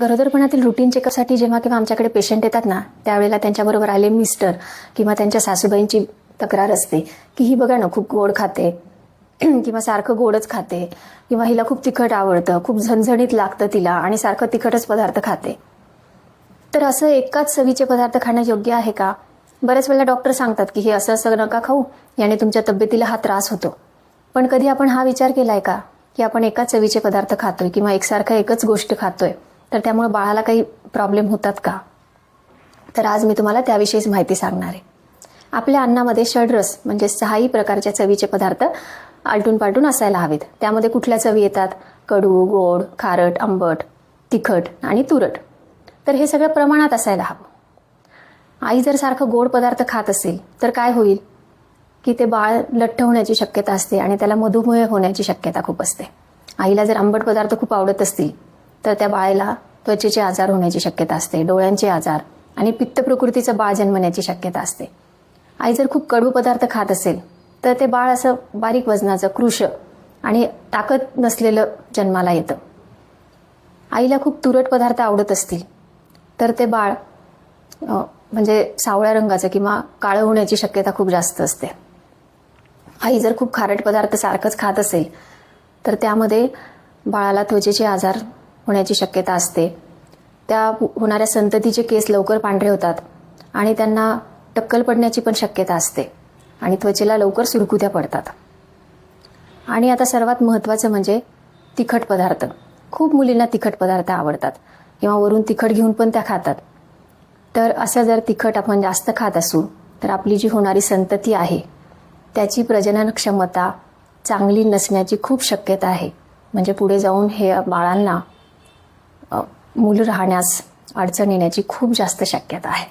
गरोदरपणातील routine चेकअपसाठी जेव्हा केव्हा आमच्याकडे पेशंट येतात ना त्यावेळेला त्यांच्याबरोबर आले मिस्टर किंवा त्यांच्या सासूबाईंची तक्रार असते की ही बघा ना खूप गोड खाते किंवा सारखं गोडच खाते किंवा हिला खूप तिखट आवडतं खूप झणझणीत लागतं तिला आणि सारखं तिखटच पदार्थ खाते. तर असं एकाच चवीचे पदार्थ खाणं योग्य आहे का? बऱ्याच वेळेला डॉक्टर सांगतात की हे असं असं नका खाऊ याने तुमच्या तब्येतीला हा त्रास होतो. पण कधी आपण हा विचार केलाय का की आपण एकाच चवीचे पदार्थ खातोय किंवा एकसारखं एकच गोष्ट खातोय? तर त्यामुळे बाळाला काही प्रॉब्लेम होतात का? तर आज मी तुम्हाला त्याविषयीच माहिती सांगणार आहे. आपल्या अन्नामध्ये षडरस म्हणजे सहाही प्रकारच्या चवीचे पदार्थ आलटून पालटून असायला हवेत. त्यामध्ये कुठल्या चवी येतात? कडू गोड खारट आंबट तिखट आणि तुरट. तर हे सगळं प्रमाणात असायला हवं. आई जर सारखं गोड पदार्थ खात असेल तर काय होईल? की ते बाळ लठ्ठ होण्याची शक्यता असते आणि त्याला मधुमेह होण्याची शक्यता खूप असते. आईला जर आंबट पदार्थ खूप आवडत असतील तर त्या बाळाला त्वचेचे आजार होण्याची शक्यता असते डोळ्यांचे आजार आणि पित्त प्रकृतीचं बाळ जन्मण्याची शक्यता असते. आई जर खूप कडू पदार्थ खात असेल तर ते बाळ असं बारीक वजनाचं कृश आणि ताकद नसलेलं जन्माला येतं. आईला खूप तुरट पदार्थ आवडत असतील तर ते बाळ म्हणजे सावळ्या रंगाचं किंवा काळं होण्याची शक्यता खूप जास्त असते. आई जर खूप खारट पदार्थ सारखंच खात असेल तर त्यामध्ये बाळाला त्वचेचे आजार होण्याची शक्यता असते. त्या होणाऱ्या संततीचे केस लवकर पांढरे होतात आणि त्यांना टक्कल पडण्याची पण शक्यता असते आणि त्वचेला लवकर सुरकुत्या पडतात. आणि आता सर्वात महत्त्वाचं म्हणजे तिखट पदार्थ. खूप मुलींना तिखट पदार्थ आवडतात किंवा वरून तिखट घेऊन पण त्या खातात. तर असं जर तिखट आपण जास्त खात असू तर आपली जी होणारी संतती आहे त्याची प्रजनन क्षमता चांगली नसण्याची खूप शक्यता आहे. म्हणजे पुढे जाऊन हे बाळांना मूल राहण्यास अडचण येण्याची खूप जास्त शक्यता आहे.